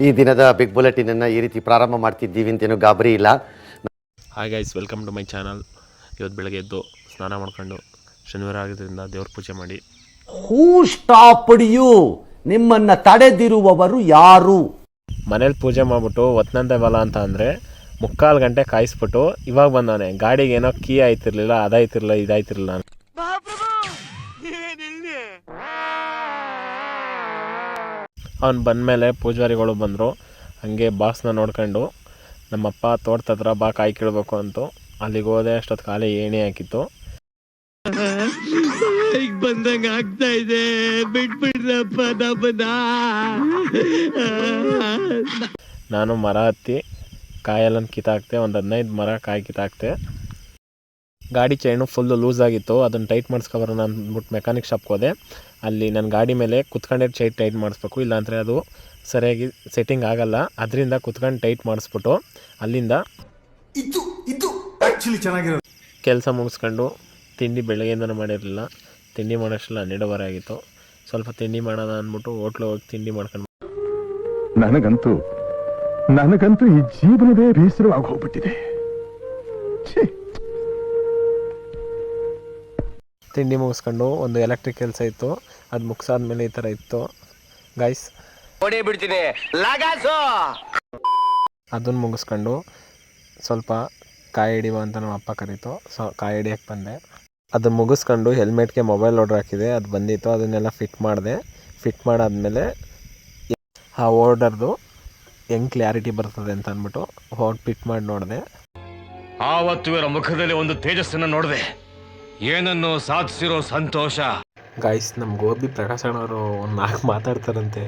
ಈ ದಿನದ big bulletin ಅನ್ನ ಈ ರೀತಿ ಪ್ರಾರಂಭ ಮಾಡ್ತಿದ್ದೀವಿ ಅಂತೇನು ಗಾಬರಿ ಇಲ್ಲ. Hi guys welcome to my channel ಇವತ್ತು ಬೆಳಗ್ಗೆ ಎದ್ದು ಸ್ನಾನ ಮಾಡ್ಕೊಂಡು ಶನಿವಾರ ಆಗಿದ್ದರಿಂದ ದೇವ್ರ ಪೂಜೆ ಮಾಡಿ. ಹೂ ಸ್ಟಾಪ್ಡ್ ಯು ನಿಮ್ಮನ್ನ ತಡೆದಿರುವವರು ಯಾರು? ಮನೇಲಿ ಪೂಜೆ ಮಾಡಿಬಿಟ್ಟು ಬಲ ಅಂತ ಅಂದರೆ ಮುಕ್ಕಾಲು ಗಂಟೆ ಕಾಯಿಸ್ಬಿಟ್ಟು ಇವಾಗ ಬಂದಾನೆ ಗಾಡಿಗೆ ಏನೋ ಕೀ ಆಯ್ತಿರ್ಲಿಲ್ಲ ಅದಾಯ್ತಿರ್ಲಿಲ್ಲ ಇದಾಯ್ತಿರ್ಲಿಲ್ಲ ಅವ್ನು ಬಂದಮೇಲೆ ಪೂಜಾರಿಗಳು ಬಂದರು. ಹಾಗೆ ಬಾಸ್ನ ನೋಡ್ಕೊಂಡು ನಮ್ಮಪ್ಪ ತೋಟದ ಹತ್ರ ಬಾ ಕಾಯಿ ಕೀಳಬೇಕು ಅಂತು. ಅಲ್ಲಿಗೆ ಹೋದೆ ಅಷ್ಟೊತ್ತು ಖಾಲಿ ಏಣಿ ಹಾಕಿತ್ತು. ಬಂದಂಗ ಆಗ್ತಾ ಇದೆ. ಬಿಟ್ಬಿಡ್ರಪ್ಪ ನಮ್ಮನ್ನ. ನಾನು ಮರ ಹತ್ತಿ ಕಾಯಲ್ಲ ಕಿತ್ತಾಕ್ತೆ ಒಂದು ಹದಿನೈದು ಮರ ಕಾಯಿ ಕಿತ್ತಾಕ್ತೆ. ಗಾಡಿ ಚೈನು ಫುಲ್ಲು ಲೂಸ್ ಆಗಿತ್ತು. ಅದನ್ನು ಟೈಟ್ ಮಾಡಿಸ್ಕೊಬರೋಣ ಅಂದ್ಬಿಟ್ಟು ಮೆಕ್ಯಾನಿಕ್ ಶಾಪ್ಗೆ ಹೋದೆ. ಅಲ್ಲಿ ನನ್ನ ಗಾಡಿ ಮೇಲೆ ಕುತ್ಕೊಂಡೇ ಚೈಟ್ ಟೈಟ್ ಮಾಡಿಸ್ಬೇಕು. ಇಲ್ಲಾಂದರೆ ಅದು ಸರಿಯಾಗಿ ಸೆಟ್ಟಿಂಗ್ ಆಗಲ್ಲ. ಅದರಿಂದ ಕುತ್ಕೊಂಡು ಟೈಟ್ ಮಾಡಿಸ್ಬಿಟ್ಟು ಅಲ್ಲಿಂದ ಇದು ಇದು ಆ್ಯಕ್ಚುಲಿ ಚೆನ್ನಾಗಿರೋದು. ಕೆಲಸ ಮುಗಿಸ್ಕೊಂಡು ತಿಂಡಿ ಬೆಳಗ್ಗೆಯಿಂದನೂ ಮಾಡಿರಲಿಲ್ಲ. ತಿಂಡಿ ಮಾಡೋಷ್ಟಲ್ಲ ಹನ್ನೆರಡುವರೆ ಆಗಿತ್ತು. ಸ್ವಲ್ಪ ತಿಂಡಿ ಮಾಡೋಣ ಅಂದ್ಬಿಟ್ಟು ಹೋಟ್ಲು ಹೋಗಿ ತಿಂಡಿ ಮಾಡ್ಕೊಂಡು ನನಗಂತೂ ನನಗಂತೂ ಈ ಜೀವನವೇ ಬೇಸರವಾಗಿ ಹೋಗ್ಬಿಟ್ಟಿದೆ. ತಿಂಡಿ ಮುಗಿಸ್ಕೊಂಡು ಒಂದು ಎಲೆಕ್ಟ್ರಿಕ್ ಕೆಲಸ ಇತ್ತು. ಅದು ಮುಗಿಸಾದ್ಮೇಲೆ ಈ ಥರ ಇತ್ತು. ಗೈಸ್ ಅದನ್ನ ಮುಗಿಸ್ಕೊಂಡು ಸ್ವಲ್ಪ ಕಾಯಿ ಹಿಡಿಯುವ ಅಂತ ನಮ್ಮ ಅಪ್ಪ ಕರೀತು. ಸೊ ಕಾಯಿ ಹಿಡಿಯಕ್ಕೆ ಬಂದೆ. ಅದನ್ನು ಮುಗಿಸ್ಕೊಂಡು ಹೆಲ್ಮೆಟ್ಗೆ ಮೊಬೈಲ್ ಆರ್ಡ್ರ್ ಹಾಕಿದೆ. ಅದು ಬಂದಿತ್ತು. ಅದನ್ನೆಲ್ಲ ಫಿಟ್ ಮಾಡಿದೆ. ಫಿಟ್ ಮಾಡಾದ್ಮೇಲೆ ಆ ಓರ್ಡರ್ದು ಹೆಂಗ್ ಕ್ಲಾರಿಟಿ ಬರ್ತದೆ ಅಂತ ಅಂದ್ಬಿಟ್ಟು ಹೋಗಿ ಫಿಟ್ ಮಾಡಿ ನೋಡಿದೆ. ಆವತ್ತು ಇವರ ಮುಖದಲ್ಲಿ ಒಂದು ತೇಜಸ್ಸನ್ನು ನೋಡಿದೆ. ಏನನ್ನು ಸಾಧಿಸಿರೋ ಸಂತೋಷ? ಗಾಯ್ಸ್ ನಮ್ಮ ಗೋಬಿ ಪ್ರಕಾಶ್ ಅಣ್ಣವರು ಒಂದು ನಾಲ್ಕು ಮಾತಾಡ್ತಾರಂತೆ.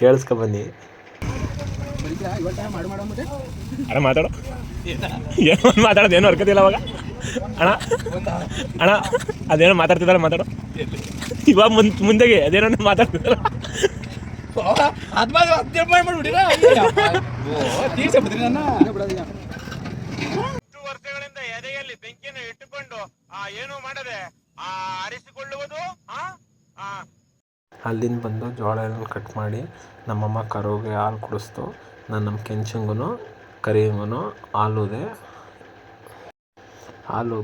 ಕೇಳಿಸ್ಕೊ ಬನ್ನಿ ಅಣ್ಣ ಮಾತಾಡೋ. ಏನೋ ಮಾತಾಡೋದು ಏನು ಹರ್ಕತಿಲ್ಲ ಅವಾಗ. ಅಣ್ಣ ಅಣ್ಣ ಅದೇನೋ ಮಾತಾಡ್ತಿದ್ದಲ್ಲ ಮಾತಾಡೋ. ಇವಾಗ ಮುಂದ್ ಮುಂದೆಗೆ ಅದೇನೋ ಮಾತಾಡ್ತಿದ್ದಲ್ಲ ವರ್ಷಗಳಿಂದ ಏನು ಮಾಡದೆ ಆ ಅರಿಸಿಕೊಳ್ಳುವುದು ಅಲ್ಲಿಂದ ಬಂದು ಜೋಳ ಎಲ್ಲ ಕಟ್ ಮಾಡಿ ನಮ್ಮಮ್ಮ ಕರೋಗೆ ಹಾಲು ಕುಡಿಸ್ತು. ನಾನು ನಮ್ಮ ಕೆಂಚಂಗೂ ಕರಿಯಂಗೂ ಹಾಲುದೆ. ಹಾಲು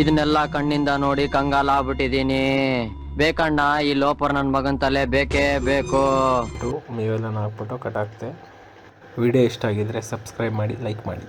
ಇದನ್ನೆಲ್ಲ ಕಣ್ಣಿಂದ ನೋಡಿ ಕಂಗಾಲ ಆಗ್ಬಿಟ್ಟಿದ್ದೀನಿ ಬೇಕಣ್ಣ ಈ ಲೋಪರ್ ನನ್ನ ಮಗನ ತಲೆ ಬೇಕೇ ಬೇಕು. ಮೇವೆಲ್ಲ ಹಾಕ್ಬಿಟ್ಟು ಕಟ್ ಹಾಕ್ತೆ. ವಿಡಿಯೋ ಇಷ್ಟ ಆಗಿದ್ರೆ ಸಬ್ಸ್ಕ್ರೈಬ್ ಮಾಡಿ ಲೈಕ್ ಮಾಡಿ.